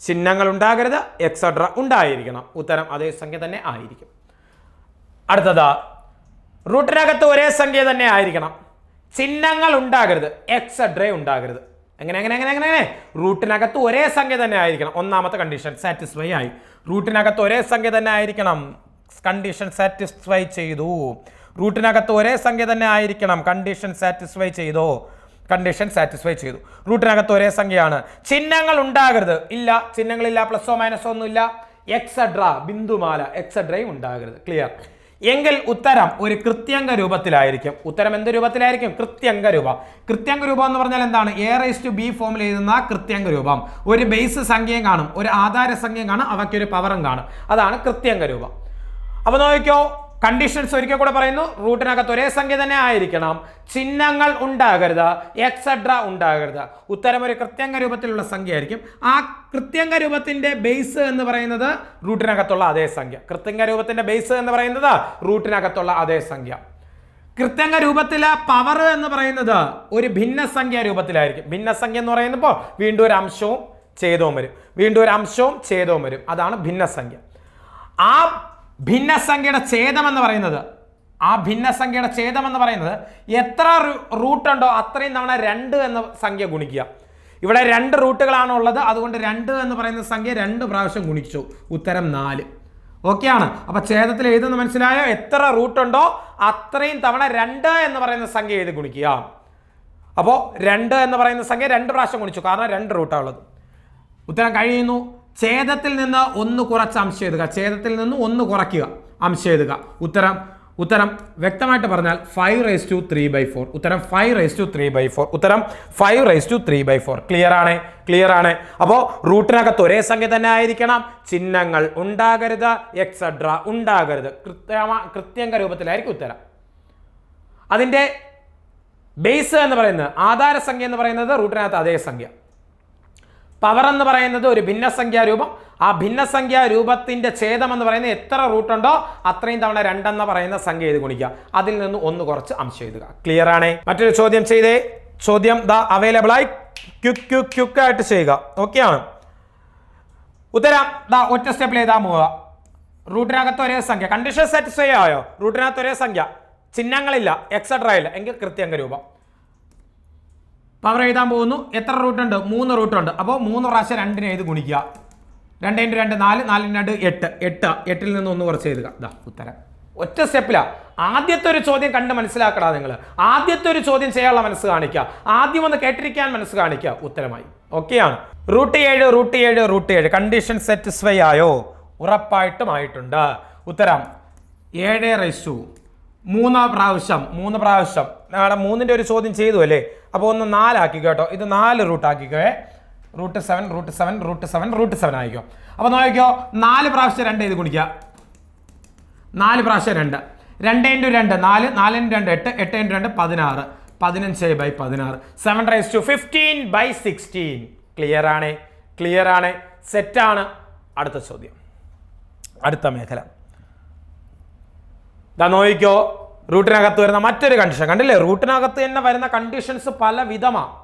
ചിഹ്നങ്ങൾ ഉണ്ടാകരുത് എക്സെട്ര ഉണ്ടായിരിക്കണം. ഉത്തരം അതേ സംഖ്യ തന്നെ ആയിരിക്കും. അടുത്തത് റൂട്ടിനകത്ത് ഒരേ സംഖ്യ തന്നെ ആയിരിക്കണം. ചിഹ്നങ്ങൾ ഉണ്ടാകരുത് എക്സെട്ര ഉണ്ടാകരുത്. എങ്ങനെ എങ്ങനെ എങ്ങനെ എങ്ങനെ? എങ്ങനെ റൂട്ടിനകത്ത് ഒരേ സംഖ്യ തന്നെ ആയിരിക്കണം. ഒന്നാമത്തെ കണ്ടീഷൻ സാറ്റിസ്ഫൈ ആയി. റൂട്ടിനകത്ത് ഒരേ സംഖ്യ തന്നെ ആയിരിക്കണം. കണ്ടീഷൻ സാറ്റിസ്ഫൈ ചെയ്തു. റൂട്ടിനകത്ത് ഒരേ സംഖ്യ തന്നെ ആയിരിക്കണം. കണ്ടീഷൻ സാറ്റിസ്ഫൈ ചെയ്തു. കണ്ടീഷൻ സാറ്റിസ്ഫൈ ചെയ്തു. റൂട്ടിനകത്ത് ഒരേ സംഖ്യയാണ്. ചിഹ്നങ്ങൾ ഉണ്ടാകരുത്. ഇല്ല ചിഹ്നങ്ങളില്ല പ്ലസോ മൈനസോ ഒന്നുമില്ല. എക്സഡ്ര ബിന്ദുമാല എക്സഡ്രയും ഉണ്ടാകരുത്. ക്ലിയർ എങ്കിൽ ഉത്തരം ഒരു കൃത്യംഗ രൂപത്തിലായിരിക്കും. ഉത്തരം എന്ത് രൂപത്തിലായിരിക്കും? കൃത്യംഗ രൂപം. കൃത്യംഗ രൂപം എന്ന് പറഞ്ഞാൽ എന്താണ്? എ റൈസ് ടു ബി ഫോമിൽ എഴുതുന്ന കൃത്യംഗ രൂപം. ഒരു ബേസ് സംഖ്യയും കാണും. ഒരു ആധാര സംഖ്യയും കാണും. അവയ്ക്കൊരു പവറും കാണും. അതാണ് കൃത്യംഗ രൂപം. അപ്പോൾ നോക്കിക്കോ കണ്ടീഷൻസ് ഒരിക്കൽ കൂടെ പറയുന്നു. റൂട്ടിനകത്ത് ഒരേ സംഖ്യ തന്നെ ആയിരിക്കണം. ചിഹ്നങ്ങൾ ഉണ്ടാകരുത്. എക്സെട്ര ഉണ്ടാകരുത്. ഉത്തരം ഒരു കൃത്യംഗ രൂപത്തിലുള്ള സംഖ്യ ആയിരിക്കും. ആ കൃത്യംഗ രൂപത്തിന്റെ ബേസ് എന്ന് പറയുന്നത് റൂട്ടിനകത്തുള്ള അതേ സംഖ്യ. കൃത്യംഗ രൂപത്തിന്റെ ബേസ് എന്ന് പറയുന്നത് റൂട്ടിനകത്തുള്ള അതേ സംഖ്യ. കൃത്യംഗ രൂപത്തിലെ പവർ എന്ന് പറയുന്നത് ഒരു ഭിന്നസംഖ്യ രൂപത്തിലായിരിക്കും. ഭിന്നസംഖ്യ എന്ന് പറയുമ്പോൾ വീണ്ടും ഒരു അംശവും ഛേദവും വരും. വീണ്ടും ഒരു അംശവും ഛേദവും വരും. അതാണ് ഭിന്നസംഖ്യ ആ ഭിന്നസംഖ്യയുടെ ഛേദം എന്ന് പറയുന്നത്. ആ ഭിന്നസംഖ്യയുടെ ഛേദം എന്ന് പറയുന്നത് എത്ര റൂട്ട് ഉണ്ടോ അത്രയും തവണ രണ്ട് എന്ന സംഖ്യ ഗുണിക്കുക. ഇവിടെ രണ്ട് റൂട്ടുകളാണ് ഉള്ളത്. അതുകൊണ്ട് രണ്ട് എന്ന് പറയുന്ന സംഖ്യ രണ്ട് പ്രാവശ്യം ഗുണിച്ചു. ഉത്തരം നാല്. ഓക്കെയാണ് അപ്പൊ ഛേദത്തിൽ എഴുതുന്ന മനസ്സിലായോ? എത്ര റൂട്ട് ഉണ്ടോ അത്രയും തവണ രണ്ട് എന്ന് പറയുന്ന സംഖ്യ എഴുതി ഗുണിക്കുക. അപ്പോൾ രണ്ട് എന്ന് പറയുന്ന സംഖ്യ രണ്ട് പ്രാവശ്യം ഗുണിച്ചു. കാരണം രണ്ട് റൂട്ടാണ് ഉള്ളത്. ഉത്തരം കഴിയുന്നു. ഛേദത്തിൽ നിന്ന് ഒന്ന് കുറച്ച് അംശം എഴുതുക. ഛേദത്തിൽ നിന്ന് ഒന്ന് കുറയ്ക്കുക. അംശം എഴുതുക. ഉത്തരം ഉത്തരം വ്യക്തമായിട്ട് പറഞ്ഞാൽ five raise to three by four ഉത്തരം five raise to three by four ഉത്തരം five raise to three by four clear ആണ്? ക്ലിയർ ആണ്. അപ്പോൾ റൂട്ടിനകത്ത് ഒരേ സംഖ്യ തന്നെ ആയിരിക്കണം. ചിഹ്നങ്ങൾ ഉണ്ടാകരുത് എക്സെട്ര ഉണ്ടാകരുത്. കൃത്യമാ കൃത്യങ്ക രൂപത്തിലായിരിക്കും ഉത്തരം. അതിന്റെ ബേസ് എന്ന് പറയുന്നത് ആധാര സംഖ്യ എന്ന് പറയുന്നത് റൂട്ടിനകത്ത് അതേ സംഖ്യ. പവർ എന്ന് പറയുന്നത് ഒരു ഭിന്നസംഖ്യാ രൂപം. ആ ഭിന്നസംഖ്യാ രൂപത്തിന്റെ ഛേദം എന്ന് പറയുന്നത് എത്ര റൂട്ട് ഉണ്ടോ അത്രയും തവണ രണ്ടെന്ന് പറയുന്ന സംഖ്യ എഴുതി ഗുണിക്കുക. അതിൽ നിന്ന് ഒന്ന് കുറച്ച് അംശം എഴുതുക. ക്ലിയർ ആണേ? മറ്റൊരു ചോദ്യം ചെയ്തേ. ചോദ്യം ദ അവൈലബിൾ ആയി. ക്യുക്ക് ക്യുക്ക് ക്യുക്ക് ആയിട്ട് ചെയ്യുക. ഓക്കെ ആണ്. ഉത്തരം ദാ ഒറ്റ സ്റ്റെപ്പിൽ എഴുതാൻ പോവുക. റൂട്ടിനകത്ത് ഒരേ സംഖ്യ. കണ്ടീഷൻ സാറ്റിസ്ഫൈ ആയോ? റൂട്ടിനകത്ത് ഒരേ സംഖ്യ. ചിഹ്നങ്ങളില്ല. എക്സെട്രയില്ല എങ്കിൽ കൃത്യങ്ക രൂപം. പവർ എഴുതാൻ പോകുന്നു. എത്ര റൂട്ട് ഉണ്ട്? മൂന്ന് റൂട്ട് ഉണ്ട്. അപ്പോൾ മൂന്ന് പ്രാവശ്യം രണ്ടിനെ എഴുതി ഗുണിക്കുക. രണ്ട് ഇന്റു രണ്ട് നാല് നാലിന്റെ രണ്ട് എട്ട്. എട്ട് എട്ടിൽ നിന്ന് ഒന്ന് കുറച്ച് എഴുതുക. ഇതാ ഉത്തരം. ഒറ്റ സ്റ്റെപ്പിലാ ആദ്യത്തെ ഒരു ചോദ്യം കണ്ട് മനസ്സിലാക്കടാ നിങ്ങൾ ആദ്യത്തെ ഒരു ചോദ്യം ചെയ്യാനുള്ള മനസ്സ് കാണിക്കുക ആദ്യം ഒന്ന് കേട്ടിരിക്കാൻ മനസ്സ് കാണിക്കുക ഉത്തരമായി. ഓക്കെയാണ് റൂട്ട് ഏഴ് റൂട്ട് ഏഴ് റൂട്ട് ഏഴ്. കണ്ടീഷൻ സാറ്റിസ്ഫൈ ആയോ? ഉറപ്പായിട്ടും ആയിട്ടുണ്ട്. ഉത്തരം. ഏഴ് റൈസു മൂന്ന് പ്രാവശ്യം മൂന്ന് പ്രാവശ്യം. അവിടെ മൂന്നിന്റെ ഒരു ചോദ്യം ചെയ്തു അല്ലേ? അപ്പോൾ ഒന്ന് നാലാക്കി കേട്ടോ. ഇത് നാല് root ആക്കിക്കോ root seven root seven root seven root seven ആയിക്കോ. അപ്പോൾ നോക്കിക്കോ നാല് പ്രാവശ്യം രണ്ട് ഇത് കുടിക്കുക നാല് പ്രാവശ്യം രണ്ട്. രണ്ട് ഇന്റു രണ്ട് നാല്. നാല് ഇന്റു രണ്ട് എട്ട്. എട്ട് ഇന്റു രണ്ട് പതിനാറ്. പതിനഞ്ച് ബൈ പതിനാറ്. Seven raise to fifteen by sixteen clear ആണ്? ക്ലിയർ ആണ്? സെറ്റാണ് അടുത്ത ചോദ്യം. അടുത്ത മേഖല. ദാ നോക്കിക്കോ റൂട്ടിനകത്ത് വരുന്ന മറ്റൊരു കണ്ടീഷൻ കണ്ടില്ലേ? റൂട്ടിനകത്ത് തന്നെ വരുന്ന കണ്ടീഷൻസ് പല വിധമാണ്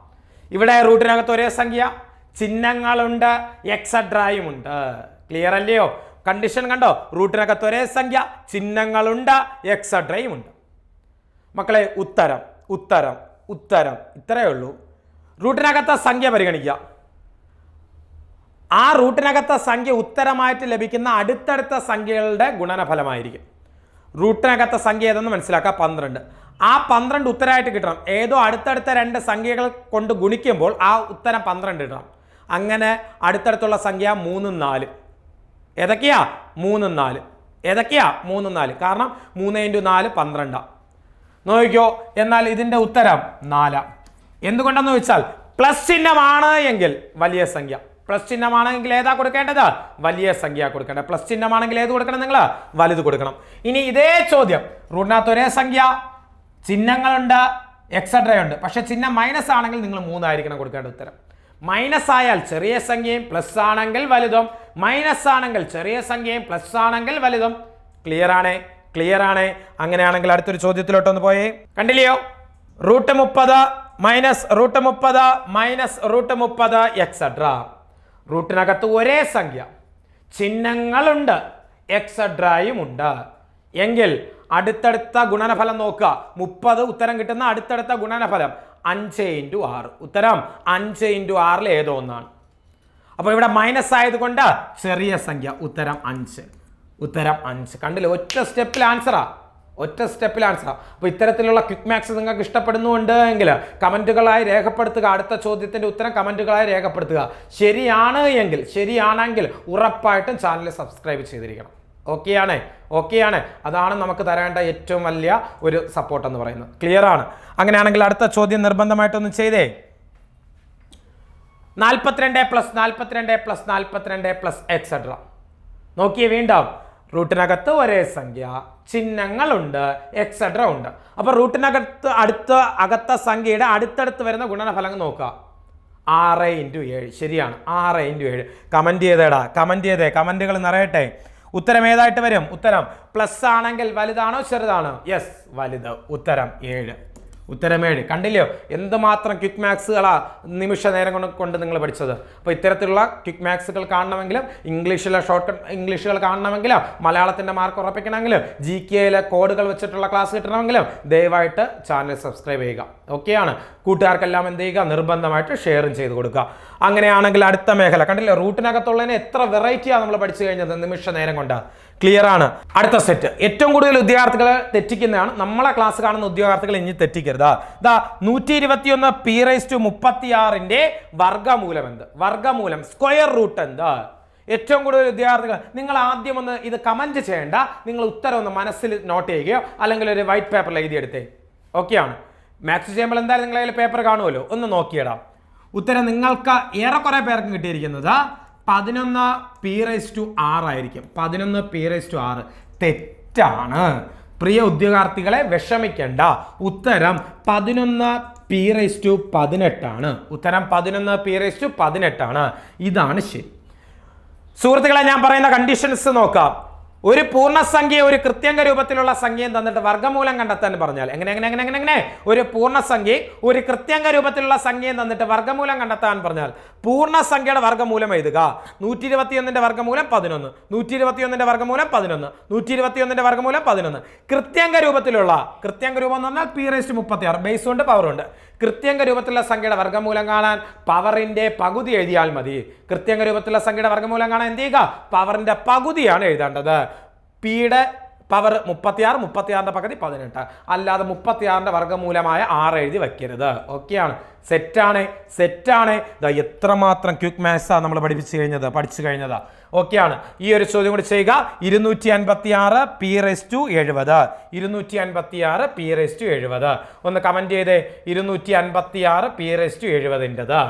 ഇവിടെ റൂട്ടിനകത്ത് ഒരേ സംഖ്യ. ചിഹ്നങ്ങളുണ്ട് എക്സഡ്രായും ഉണ്ട്. ക്ലിയർ അല്ലയോ? കണ്ടീഷൻ കണ്ടോ? റൂട്ടിനകത്ത് ഒരേ സംഖ്യ. ചിഹ്നങ്ങളുണ്ട് എക്സഡ്രയും ഉണ്ട്. മക്കളെ ഉത്തരം ഉത്തരം ഉത്തരം. ഇത്രയേ ഉള്ളൂ. റൂട്ടിനകത്തെ സംഖ്യ പരിഗണിക്കുക. ആ റൂട്ടിനകത്തെ സംഖ്യ ഉത്തരമായിട്ട് ലഭിക്കുന്ന അടുത്തടുത്ത സംഖ്യകളുടെ ഗുണനഫലമായിരിക്കും. റൂട്ടിനകത്തെ സംഖ്യ ഏതെന്ന് മനസ്സിലാക്കുക പന്ത്രണ്ട്. ആ പന്ത്രണ്ട് ഉത്തരമായിട്ട് കിട്ടണം. ഏതോ അടുത്തടുത്ത രണ്ട് സംഖ്യകൾ കൊണ്ട് ഗുണിക്കുമ്പോൾ ആ ഉത്തരം പന്ത്രണ്ട് കിട്ടണം അങ്ങനെ അടുത്തടുത്തുള്ള സംഖ്യ മൂന്നും നാല്. ഏതൊക്കെയാ? മൂന്നും നാല്. ഏതൊക്കെയാ? മൂന്നും നാല്. കാരണം മൂന്ന് ഇന്റു നാല് പന്ത്രണ്ടാണ് നോക്കിക്കോ. എന്നാൽ ഇതിന്റെ ഉത്തരം നാലാം. എന്തുകൊണ്ടെന്ന് വെച്ചാൽ പ്ലസ് ചിഹ്നമാണ് എങ്കിൽ വലിയ സംഖ്യ. പ്ലസ് ചിഹ്നമാണെങ്കിൽ ഏതാ കൊടുക്കേണ്ടത്? വലിയ സംഖ്യ കൊടുക്കേണ്ടത്. പ്ലസ് ചിഹ്നമാണെങ്കിൽ ഏത് കൊടുക്കണം നിങ്ങൾ? വലുത് കൊടുക്കണം. ഇനി ഇതേ ചോദ്യം. റൂട്ടിനകത്ത് ഒരേ സംഖ്യ. ചിഹ്നങ്ങളുണ്ട്. എക്സെട്ര ഉണ്ട്. പക്ഷെ ചിഹ്നം മൈനസ് ആണെങ്കിൽ നിങ്ങൾ മൂന്നായിരിക്കണം കൊടുക്കേണ്ട ഉത്തരം. മൈനസ് ആയാൽ ചെറിയ സംഖ്യയും പ്ലസ് ആണെങ്കിൽ വലുതും. മൈനസ് ആണെങ്കിൽ ചെറിയ സംഖ്യയും പ്ലസ് ആണെങ്കിൽ വലുതും. ക്ലിയർ ആണേ? ക്ലിയർ ആണ്? അങ്ങനെയാണെങ്കിൽ അടുത്തൊരു ചോദ്യത്തിലോട്ടൊന്ന് പോയേ. കണ്ടില്ലയോ? റൂട്ട് മുപ്പത് മൈനസ് റൂട്ട് മുപ്പത് മൈനസ് റൂട്ട് മുപ്പത് എക്സെട്ര റൂട്ടിനകത്ത് ഒരേ സംഖ്യ. ചിഹ്നങ്ങളുണ്ട്. എക്സഡ്രായും ഉണ്ട്. എങ്കിൽ അടുത്തടുത്ത ഗുണനഫലം നോക്കുക. മുപ്പത് ഉത്തരം കിട്ടുന്ന അടുത്തടുത്ത ഗുണനഫലം അഞ്ച് ഇന്റു ആറ്. ഉത്തരം അഞ്ച് ഇന്റു ആറിൽ ഏതോ ഒന്നാണ്. അപ്പോൾ ഇവിടെ മൈനസ് ആയതുകൊണ്ട് ചെറിയ സംഖ്യ. ഉത്തരം അഞ്ച്. ഉത്തരം അഞ്ച്. കണ്ടില്ലേ? ഒറ്റ സ്റ്റെപ്പിൽ ആൻസറാ ഒറ്റ സ്റ്റെപ്പിൽ ആൻസർ അപ്പോൾ ഇത്തരത്തിലുള്ള ക്വിക്ക് മാക്സ് നിങ്ങൾക്ക് ഇഷ്ടപ്പെടുന്നുണ്ട് എങ്കിൽ കമന്റുകളായി രേഖപ്പെടുത്തുക. അടുത്ത ചോദ്യത്തിന്റെ ഉത്തരം കമന്റുകളായി രേഖപ്പെടുത്തുക. ശരിയാണ് എങ്കിൽ ശരിയാണെങ്കിൽ ഉറപ്പായിട്ടും ചാനൽ സബ്സ്ക്രൈബ് ചെയ്തിരിക്കണം. ഓക്കെയാണ് ഓക്കെയാണ് അതാണ് നമുക്ക് തരേണ്ട ഏറ്റവും വലിയ ഒരു സപ്പോർട്ട് എന്ന് പറയുന്നത്. ക്ലിയർ ആണ്? അങ്ങനെയാണെങ്കിൽ അടുത്ത ചോദ്യം നിർബന്ധമായിട്ടൊന്ന് ചെയ്തേ. നാൽപ്പത്തിരണ്ട് പ്ലസ് നാൽപ്പത്തിരണ്ട് പ്ലസ് നാൽപ്പത്തിരണ്ട് പ്ലസ് എക്സെട്ര നോക്കിയേ വീണ്ടും. റൂട്ടിനകത്ത് ഒരേ സംഖ്യ ചിഹ്നങ്ങളുണ്ട് എക്സെട്ര ഉണ്ട്. അപ്പോൾ റൂട്ടിനകത്ത് അടുത്ത അകത്ത സംഖ്യയുടെ അടുത്തടുത്ത് വരുന്ന ഗുണനഫലങ്ങൾ നോക്കുക. ആറ് ഇന്റു ഏഴ്. ശരിയാണ്. ആറ് ഇന്റു ഏഴ്. കമന്റ് ചെയ്തേടാ. കമന്റ് ചെയ്തേ. കമന്റുകൾ നിറയട്ടെ. ഉത്തരം ഏതായിട്ട് വരും? ഉത്തരം. പ്ലസ് ആണെങ്കിൽ വലുതാണോ? ചെറുതാണോ? യെസ് വലുത്. ഉത്തരം ഏഴ്. ഉത്തരം ഏഴ് കണ്ടില്ലയോ? എന്തുമാത്രം ക്വിക്ക് മാക്സുകളാ നിമിഷ നേരം കൊണ്ട് കൊണ്ട് നിങ്ങൾ പഠിച്ചത്? അപ്പോൾ ഇത്തരത്തിലുള്ള ക്വിക്ക് മാത്സുകൾ കാണണമെങ്കിലും ഇംഗ്ലീഷിലെ ഷോർട്ട് ഇംഗ്ലീഷുകൾ കാണണമെങ്കിലും മലയാളത്തിന്റെ മാർക്ക് ഉറപ്പിക്കണമെങ്കിലും ജി കെയിലെ കോഡുകൾ വെച്ചിട്ടുള്ള ക്ലാസ് കിട്ടണമെങ്കിലും ദയവായിട്ട് ചാനൽ സബ്സ്ക്രൈബ് ചെയ്യുക. ഓക്കെയാണ് കൂട്ടുകാർക്കെല്ലാം എന്ത് ചെയ്യുക? നിർബന്ധമായിട്ട് ഷെയറും ചെയ്ത് കൊടുക്കുക. അങ്ങനെയാണെങ്കിൽ അടുത്ത മേഖല. കണ്ടില്ലേ? റൂട്ടിനകത്തുള്ളതിന് എത്ര വെറൈറ്റിയാണ് നമ്മൾ പഠിച്ചു കഴിഞ്ഞത്? നിമിഷ നേരം കൊണ്ട്. ക്ലിയർ ആണ്. അടുത്ത സെറ്റ് ഏറ്റവും കൂടുതൽ വിദ്യാർത്ഥികൾ തെറ്റിക്കുന്നതാണ്. നമ്മളെ ക്ലാസ് കാണുന്ന ഉദ്യോഗാർത്ഥികൾ ഇനി തെറ്റിക്കരുത്. ദാ നൂറ്റി ഇരുപത്തിയൊന്ന് പി റൈസ് ടു മുപ്പത്തിയാറിന്റെ വർഗമൂലം എന്ത്? വർഗമൂലം സ്ക്വയർ റൂട്ട് എന്ത്? ഏറ്റവും കൂടുതൽ വിദ്യാർത്ഥികൾ നിങ്ങൾ ആദ്യം ഒന്ന് ഇത് കമന്റ് ചെയ്യേണ്ട. നിങ്ങൾ ഉത്തരം ഒന്ന് മനസ്സിൽ നോട്ട് ചെയ്യുകയോ അല്ലെങ്കിൽ ഒരു വൈറ്റ് പേപ്പറിൽ എഴുതിയെടുത്തേ. ഓക്കെയാണ് മാത്സ് ചെയ്യുമ്പോൾ എന്തായാലും കയ്യിൽ പേപ്പർ കാണുമല്ലോ? ഒന്ന് നോക്കിയിടാം. ഉത്തരം നിങ്ങൾക്ക് ഏറെ ഏറെക്കുറെ പേർക്ക് കിട്ടിയിരിക്കുന്നത് പതിനൊന്ന് പി റൈസ് ടു ആറായിരിക്കും പതിനൊന്ന് പി റൈസ് ടു ആറ് തെറ്റാണ്. പ്രിയ ഉദ്യോഗാർത്ഥികളെ വിഷമിക്കേണ്ട. ഉത്തരം പതിനൊന്ന് പി റൈസ് ടു പതിനെട്ടാണ്. ഉത്തരം പതിനൊന്ന് പി റൈസ് ടു പതിനെട്ടാണ്. ഇതാണ് ശരി. സുഹൃത്തുക്കളെ ഞാൻ പറയുന്ന കണ്ടീഷൻസ് നോക്കാം. ഒരു പൂർണസംഖ്യ ഒരു കൃത്യംഗ രൂപത്തിലുള്ള സംഖ്യയും തന്നിട്ട് വർഗമൂലം കണ്ടെത്താൻ പറഞ്ഞാൽ എങ്ങനെ എങ്ങനെ എങ്ങനെ എങ്ങനെ എങ്ങനെ? ഒരു പൂർണസംഖ്യ ഒരു കൃത്യംഗ രൂപത്തിലുള്ള സംഖ്യയും തന്നിട്ട് വർഗമൂലം കണ്ടെത്താൻ പറഞ്ഞാൽ പൂർണസംഖ്യയുടെ വർഗമൂലം എഴുതുക. നൂറ്റി ഇരുപത്തിയൊന്നിന്റെ വർഗമൂലം പതിനൊന്ന് നൂറ്റി ഇരുപത്തിയൊന്നിന്റെ വർഗമൂലം പതിനൊന്ന് നൂറ്റി ഇരുപത്തിയൊന്നിന്റെ വർഗമൂലം പതിനൊന്ന്. കൃത്യംഗ രൂപത്തിലുള്ള കൃത്യംഗ രൂപം എന്ന് പറഞ്ഞാൽ പി റേസ്റ്റ് മുപ്പത്തി ആറ് ബേസ് ഉണ്ട് പവർ ഉണ്ട്. കൃത്യംഗ രൂപത്തിലുള്ള സംഖ്യയുടെ വർഗമൂലം കാണാൻ പവറിന്റെ പകുതി എഴുതിയാൽ മതി. കൃത്യങ്ക രൂപത്തിലുള്ള സംഖ്യയുടെ വർഗമൂലം കാണാൻ എന്ത് ചെയ്യുക? പവറിന്റെ പകുതിയാണ് എഴുതേണ്ടത്. പിയുടെ പവർ മുപ്പത്തിയാറ് മുപ്പത്തിയാറിന്റെ പകുതി പതിനെട്ട്. അല്ലാതെ മുപ്പത്തിയാറിന്റെ വർഗമൂലമായ ആറ് എഴുതി വയ്ക്കരുത്. ഓക്കെയാണ് സെറ്റാണ് സെറ്റാണ്. ഇതാ എത്രമാത്രം ക്വിക്ക് മാത്സാണ് നമ്മൾ പഠിപ്പിച്ചു കഴിഞ്ഞത് പഠിച്ചു കഴിഞ്ഞത്. ഓക്കെയാണ്. ഈ ഒരു ചോദ്യം കൂടി ചെയ്യുക. ഇരുന്നൂറ്റി അൻപത്തി ആറ് പി റെസ് ടു എഴുപത്. ഇരുന്നൂറ്റി അൻപത്തി ആറ് പി റെസ് ടു എഴുപത്. ഒന്ന് കമന്റ് ചെയ്തേ. ഇരുന്നൂറ്റി അൻപത്തി ആറ് പി റെസ് ടു എഴുപതിന്റെത്.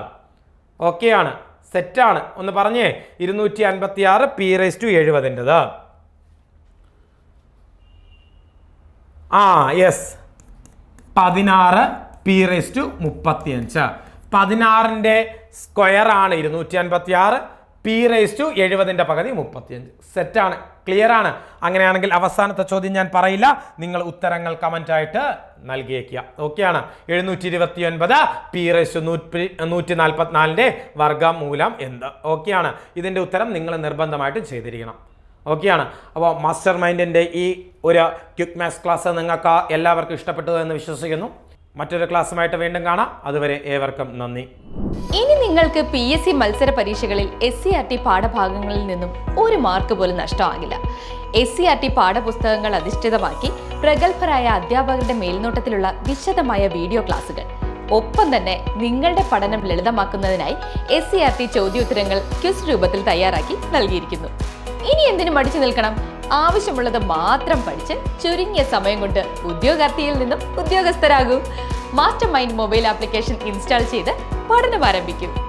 ഓക്കെയാണ്. സെറ്റാണ്. ഒന്ന് പറഞ്ഞേ. ഇരുന്നൂറ്റി അൻപത്തി ആറ് പി റേസ് ടു എഴുപതിന്റെത്. ആ യെസ്. പതിനാറ് പി റേസ് ടു മുപ്പത്തിയഞ്ച്. പതിനാറിന്റെ സ്ക്വയർ ആണ് ഇരുന്നൂറ്റി അൻപത്തി ആറ് പി റേസ് ടു എഴുപതിന്റെ പകുതി മുപ്പത്തിയഞ്ച്. സെറ്റാണ് ക്ലിയർ ആണ്. അങ്ങനെയാണെങ്കിൽ അവസാനത്തെ ചോദ്യം ഞാൻ പറയില്ല. നിങ്ങൾ ഉത്തരങ്ങൾ കമന്റായിട്ട് നൽകിയേക്കുക. ഓക്കെയാണ് എഴുന്നൂറ്റി ഇരുപത്തി ഒൻപത് പി റേസ് നൂറ്റി നൂറ്റി നാൽപ്പത്തിനാലിന്റെ മൂലം എന്ത് ഓക്കെയാണ് ഇതിന്റെ ഉത്തരം നിങ്ങൾ നിർബന്ധമായിട്ടും ചെയ്തിരിക്കണം. ഓക്കെയാണ് അപ്പോൾ മാസ്റ്റർ മൈൻഡിന്റെ ഈ ഒരു ക്യുക്ക് മാത്സ് ക്ലാസ് നിങ്ങൾക്ക് എല്ലാവർക്കും ഇഷ്ടപ്പെട്ടു എന്ന് വിശ്വസിക്കുന്നു. മറ്റൊരു ക്ലാസ്സുമായിട്ട് വീണ്ടും കാണാം. അതുവരെ ഏവർക്കും നന്ദി. ഇനി നിങ്ങൾക്ക് പി എസ് സി മത്സര പരീക്ഷകളിൽ എസ് സി ആർ ടി പാഠഭാഗങ്ങളിൽ നിന്നും ഒരു മാർക്ക് പോലും നഷ്ടമാകില്ല. എസ് സി ആർ ടി പാഠപുസ്തകങ്ങൾ അധിഷ്ഠിതമാക്കി പ്രഗത്ഭരായ അധ്യാപകരുടെ മേൽനോട്ടത്തിലുള്ള വിശദമായ വീഡിയോ ക്ലാസുകൾ ഒപ്പം തന്നെ നിങ്ങളുടെ പഠനം ലളിതമാക്കുന്നതിനായി എസ് സി ആർ ടി ചോദ്യോത്തരങ്ങൾ ക്വിസ് രൂപത്തിൽ തയ്യാറാക്കി നൽകിയിരിക്കുന്നു. ഇനി എന്തിനു മടിച്ചു നിൽക്കണം? ആവശ്യമുള്ളത് മാത്രം പഠിച്ച് ചുരുങ്ങിയ സമയം കൊണ്ട് ഉദ്യോഗാർത്ഥിയിൽ നിന്നും ഉദ്യോഗസ്ഥരാകൂ. Master mind mobile application install ചെയ്ത് പഠനം ആരംഭിക്കും.